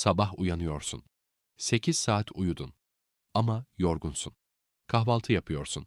Sabah uyanıyorsun. 8 saat uyudun. Ama yorgunsun. Kahvaltı yapıyorsun.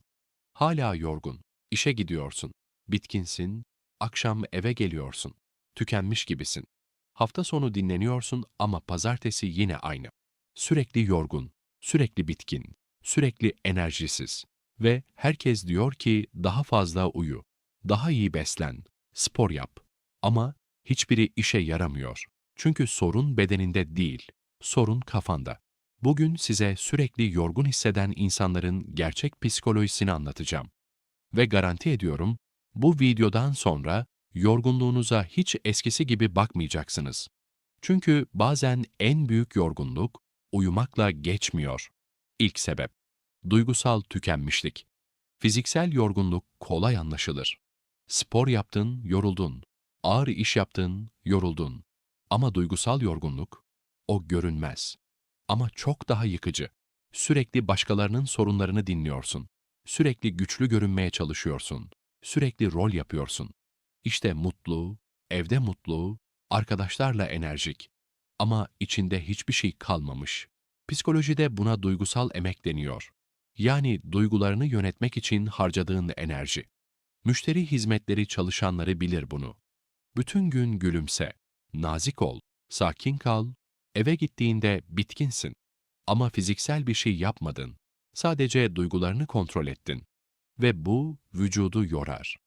Hala yorgun. İşe gidiyorsun. Bitkinsin. Akşam eve geliyorsun. Tükenmiş gibisin. Hafta sonu dinleniyorsun ama pazartesi yine aynı. Sürekli yorgun, sürekli bitkin, sürekli enerjisiz. Ve herkes diyor ki daha fazla uyu, daha iyi beslen, spor yap. Ama hiçbiri işe yaramıyor. Çünkü sorun bedeninde değil, sorun kafanda. Bugün size sürekli yorgun hisseden insanların gerçek psikolojisini anlatacağım. Ve garanti ediyorum, bu videodan sonra yorgunluğunuza hiç eskisi gibi bakmayacaksınız. Çünkü bazen en büyük yorgunluk uyumakla geçmiyor. İlk sebep, duygusal tükenmişlik. Fiziksel yorgunluk kolay anlaşılır. Spor yaptın, yoruldun. Ağır iş yaptın, yoruldun. Ama duygusal yorgunluk, o görünmez. Ama çok daha yıkıcı. Sürekli başkalarının sorunlarını dinliyorsun. Sürekli güçlü görünmeye çalışıyorsun. Sürekli rol yapıyorsun. İşte mutlu, evde mutlu, arkadaşlarla enerjik. Ama içinde hiçbir şey kalmamış. Psikolojide buna duygusal emek deniyor. Yani duygularını yönetmek için harcadığın enerji. Müşteri hizmetleri çalışanları bilir bunu. Bütün gün gülümse, nazik ol, sakin kal, eve gittiğinde bitkinsin. Ama fiziksel bir şey yapmadın. Sadece duygularını kontrol ettin. Ve bu vücudu yorar.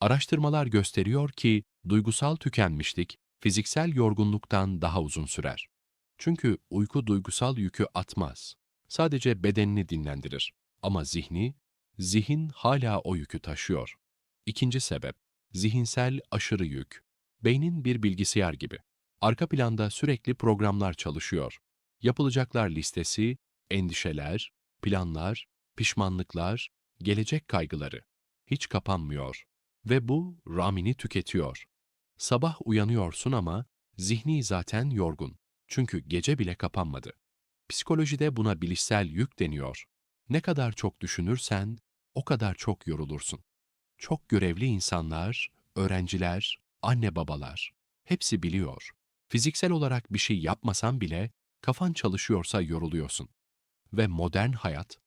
Araştırmalar gösteriyor ki duygusal tükenmişlik fiziksel yorgunluktan daha uzun sürer. Çünkü uyku duygusal yükü atmaz. Sadece bedenini dinlendirir. Ama zihni, zihin hala o yükü taşıyor. İkinci sebep, zihinsel aşırı yük. Beynin bir bilgisayar gibi. Arka planda sürekli programlar çalışıyor. Yapılacaklar listesi, endişeler, planlar, pişmanlıklar, gelecek kaygıları. Hiç kapanmıyor. Ve bu ramini tüketiyor. Sabah uyanıyorsun ama zihni zaten yorgun. Çünkü gece bile kapanmadı. Psikolojide buna bilişsel yük deniyor. Ne kadar çok düşünürsen o kadar çok yorulursun. Çok görevli insanlar, öğrenciler, anne babalar hepsi biliyor. Fiziksel olarak bir şey yapmasan bile kafan çalışıyorsa yoruluyorsun. Ve modern hayat,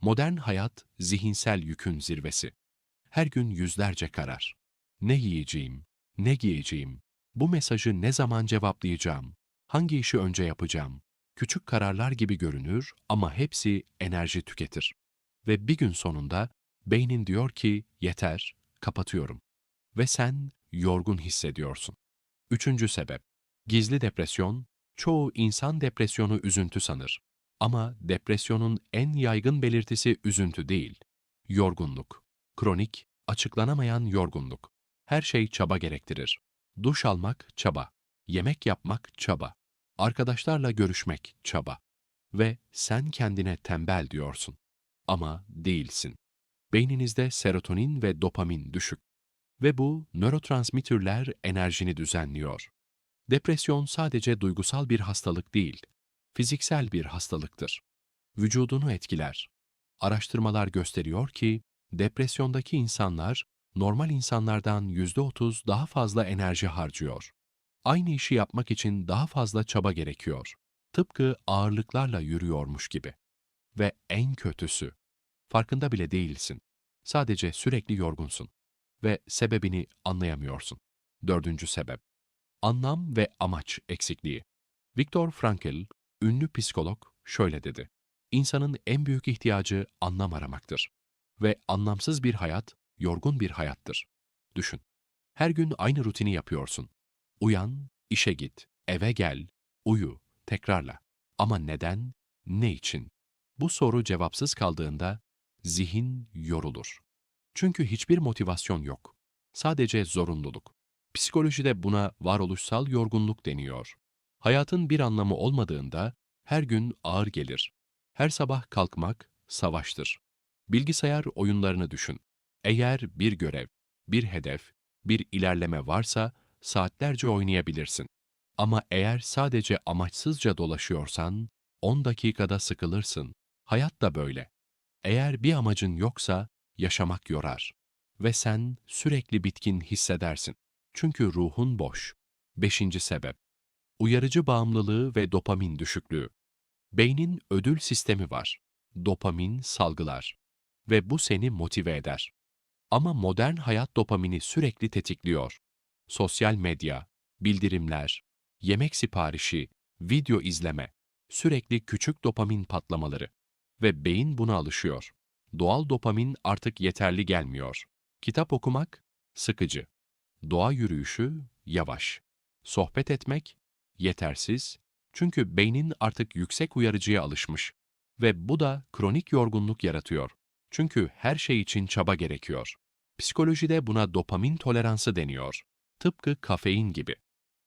modern hayat zihinsel yükün zirvesi. Her gün yüzlerce karar. Ne yiyeceğim, ne giyeceğim, bu mesajı ne zaman cevaplayacağım, hangi işi önce yapacağım, küçük kararlar gibi görünür ama hepsi enerji tüketir. Ve bir gün sonunda beynin diyor ki yeter, kapatıyorum. Ve sen yorgun hissediyorsun. Üçüncü sebep, gizli depresyon, çoğu insan depresyonu üzüntü sanır. Ama depresyonun en yaygın belirtisi üzüntü değil, yorgunluk. Kronik, açıklanamayan yorgunluk. Her şey çaba gerektirir. Duş almak çaba, yemek yapmak çaba, arkadaşlarla görüşmek çaba. Ve sen kendine tembel diyorsun. Ama değilsin. Beyninizde serotonin ve dopamin düşük. Ve bu nörotransmitterler enerjini düzenliyor. Depresyon sadece duygusal bir hastalık değil, fiziksel bir hastalıktır. Vücudunu etkiler. Araştırmalar gösteriyor ki depresyondaki insanlar normal insanlardan %30 daha fazla enerji harcıyor. Aynı işi yapmak için daha fazla çaba gerekiyor. Tıpkı ağırlıklarla yürüyormuş gibi. Ve en kötüsü, farkında bile değilsin. Sadece sürekli yorgunsun ve sebebini anlayamıyorsun. Dördüncü sebep, anlam ve amaç eksikliği. Viktor Frankl, ünlü psikolog, şöyle dedi. İnsanın en büyük ihtiyacı anlam aramaktır. Ve anlamsız bir hayat, yorgun bir hayattır. Düşün. Her gün aynı rutini yapıyorsun. Uyan, işe git, eve gel, uyu, tekrarla. Ama neden, ne için? Bu soru cevapsız kaldığında zihin yorulur. Çünkü hiçbir motivasyon yok. Sadece zorunluluk. Psikolojide buna varoluşsal yorgunluk deniyor. Hayatın bir anlamı olmadığında her gün ağır gelir. Her sabah kalkmak savaştır. Bilgisayar oyunlarını düşün. Eğer bir görev, bir hedef, bir ilerleme varsa saatlerce oynayabilirsin. Ama eğer sadece amaçsızca dolaşıyorsan 10 dakikada sıkılırsın. Hayat da böyle. Eğer bir amacın yoksa yaşamak yorar ve sen sürekli bitkin hissedersin. Çünkü ruhun boş. Beşinci sebep. Uyarıcı bağımlılığı ve dopamin düşüklüğü. Beynin ödül sistemi var. Dopamin salgılar. Ve bu seni motive eder. Ama modern hayat dopamini sürekli tetikliyor. Sosyal medya, bildirimler, yemek siparişi, video izleme, sürekli küçük dopamin patlamaları ve beyin buna alışıyor. Doğal dopamin artık yeterli gelmiyor. Kitap okumak sıkıcı. Doğa yürüyüşü yavaş. Sohbet etmek yetersiz. Çünkü beynin artık yüksek uyarıcıya alışmış ve bu da kronik yorgunluk yaratıyor. Çünkü her şey için çaba gerekiyor. Psikolojide buna dopamin toleransı deniyor. Tıpkı kafein gibi.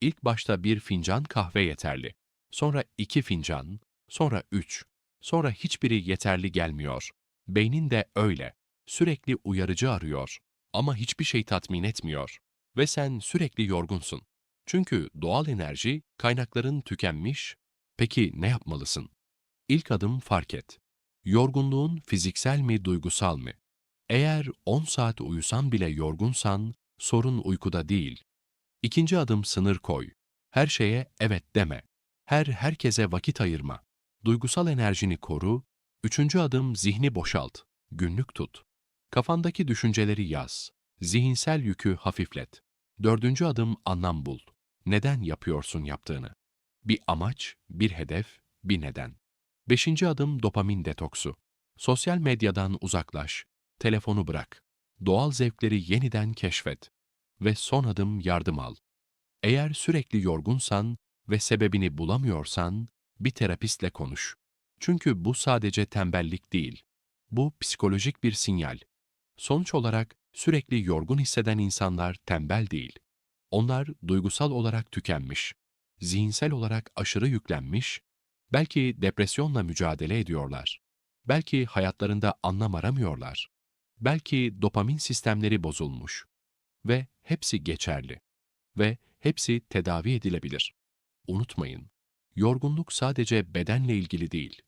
İlk başta bir fincan kahve yeterli. Sonra iki fincan, sonra üç. Sonra hiçbiri yeterli gelmiyor. Beynin de öyle. Sürekli uyarıcı arıyor. Ama hiçbir şey tatmin etmiyor. Ve sen sürekli yorgunsun. Çünkü doğal enerji, kaynakların tükenmiş. Peki ne yapmalısın? İlk adım fark et. Yorgunluğun fiziksel mi, duygusal mı? Eğer 10 saat uyusan bile yorgunsan, sorun uykuda değil. İkinci adım sınır koy. Her şeye evet deme. Her herkese vakit ayırma. Duygusal enerjini koru. Üçüncü adım zihni boşalt. Günlük tut. Kafandaki düşünceleri yaz. Zihinsel yükü hafiflet. Dördüncü adım anlam bul. Neden yapıyorsun yaptığını? Bir amaç, bir hedef, bir neden. Beşinci adım dopamin detoksu. Sosyal medyadan uzaklaş. Telefonu bırak. Doğal zevkleri yeniden keşfet. Ve son adım yardım al. Eğer sürekli yorgunsan ve sebebini bulamıyorsan bir terapistle konuş. Çünkü bu sadece tembellik değil. Bu psikolojik bir sinyal. Sonuç olarak sürekli yorgun hisseden insanlar tembel değil. Onlar duygusal olarak tükenmiş, zihinsel olarak aşırı yüklenmiş, belki depresyonla mücadele ediyorlar. Belki hayatlarında anlam aramıyorlar. Belki dopamin sistemleri bozulmuş. Ve hepsi geçerli. Ve hepsi tedavi edilebilir. Unutmayın, yorgunluk sadece bedenle ilgili değil,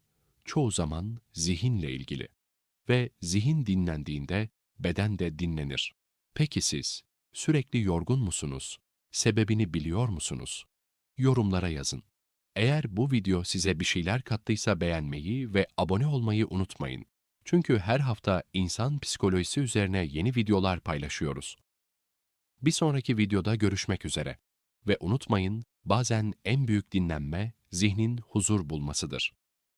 çoğu zaman zihinle ilgili. Ve zihin dinlendiğinde beden de dinlenir. Peki siz sürekli yorgun musunuz? Sebebini biliyor musunuz? Yorumlara yazın. Eğer bu video size bir şeyler kattıysa beğenmeyi ve abone olmayı unutmayın. Çünkü her hafta insan psikolojisi üzerine yeni videolar paylaşıyoruz. Bir sonraki videoda görüşmek üzere. Ve unutmayın, bazen en büyük dinlenme zihnin huzur bulmasıdır.